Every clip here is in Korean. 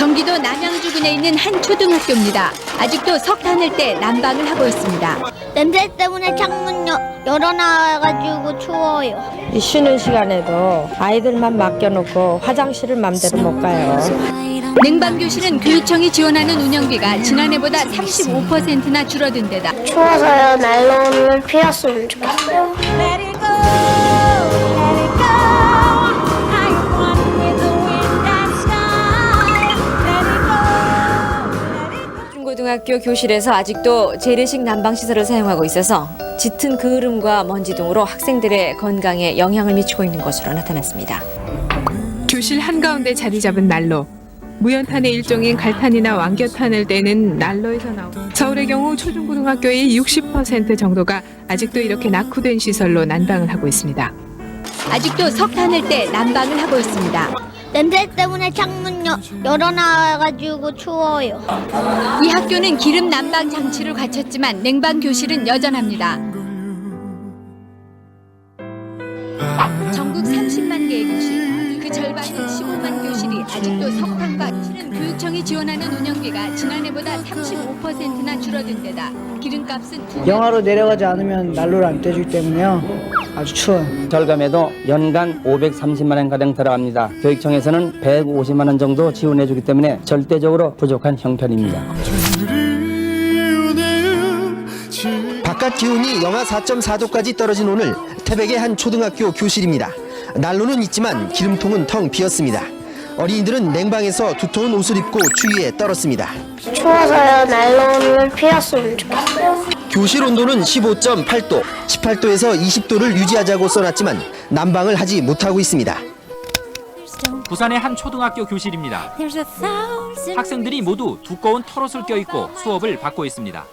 경기도 남양주군에 있는 한 초등학교입니다. 아직도 석탄을 때 난방을 하고 있습니다. 냄새 때문에 창문 여, 열어놔가지고 추워요. 이 쉬는 시간에도 아이들만 맡겨놓고 화장실을 맘대로 못 가요. 냉방교실은 교육청이 지원하는 운영비가 지난해보다 35%나 줄어든 데다 추워서요 난로를 피웠으면 좋겠어요. 고등학교 교실에서 아직도 재래식 난방 시설을 사용하고 있어서 짙은 그을음과 먼지 등으로 학생들의 건강에 영향을 미치고 있는 것으로 나타났습니다. 교실 한가운데 자리 잡은 난로. 무연탄의 일종인 갈탄이나 왕겨탄을 떼는 난로에서 나온 서울의 경우 초중고등학교의 60% 정도가 아직도 이렇게 낙후된 시설로 난방을 하고 있습니다. 아직도 석탄을 때 난방을 하고 있습니다. 냄새 때문에 창문 여, 열어놔가지고 추워요. 이 학교는 기름 난방 장치를 갖췄지만 냉방 교실은 여전합니다. 전국 30 운영비가 지난해보다 35%나 줄어든 데다 기름값은 두 배. 영하로 내려가지 않으면 난로를 안 떼주기 때문에요. 아주 추워요. 절감에도 연간 530만 원 가량 들어갑니다. 교육청에서는 150만 원 정도 지원해 주기 때문에 절대적으로 부족한 형편입니다. 바깥 기온이 영하 4.4도까지 떨어진 오늘 태백의 한 초등학교 교실입니다. 난로는 있지만 기름통은 텅 비었습니다. 어린이들은 냉방에서 두터운 옷을 입고 추위에 떨었습니다. 추워서요 난로를 피웠으면 좋겠어요. 교실 온도는 15.8도, 18도에서 20도를 유지하자고 써놨지만 난방을 하지 못하고 있습니다. 부산의 한 초등학교 교실입니다. 학생들이 모두 두꺼운 털옷을 껴입고 수업을 받고 있습니다.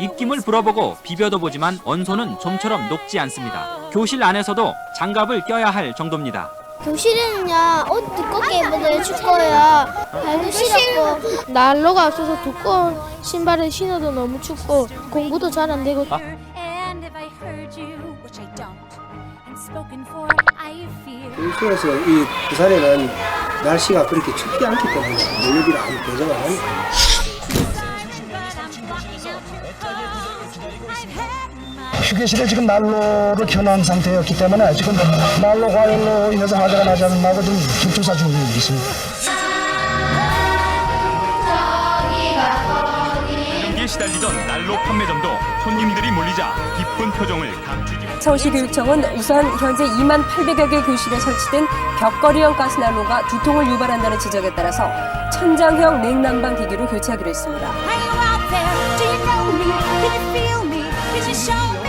입김을 불어보고 비벼도 보지만 원소는 좀처럼 녹지 않습니다. 교실 안에서도 장갑을 껴야 할 정도입니다. 교실에는요 옷 두껍게 입어도 춥고요. 발도 시렵고 난로가 없어서 두꺼운 신발을 신어도 너무 춥고 공부도 잘 안 되고 feel. 그래서 이 부산에는 날씨가 그렇게 춥지 않기 때문에 물류비를 아무 배정 안 합니다. 휴게실에 지금 난로를 켜놓은 상태였기 때문에 지금 난로 과열로 인해서 화재가 나지 않는다고 좀 조사 중에 있습니다. 시달리던 난로 판매점도 손님들이 몰리자 기쁜 표정을 감추지 서울시 교육청은 우선 현재 2만 800여 개 교실에 설치된 벽걸이형 가스난로가 두통을 유발한다는 지적에 따라서 천장형 냉난방 기기로 교체하기로 했습니다. Are you out there? Do you know me? Can you feel me? Did you show me?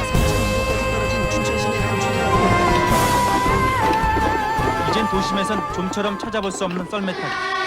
도심에선 좀처럼 찾아볼 수 없는 썰매타기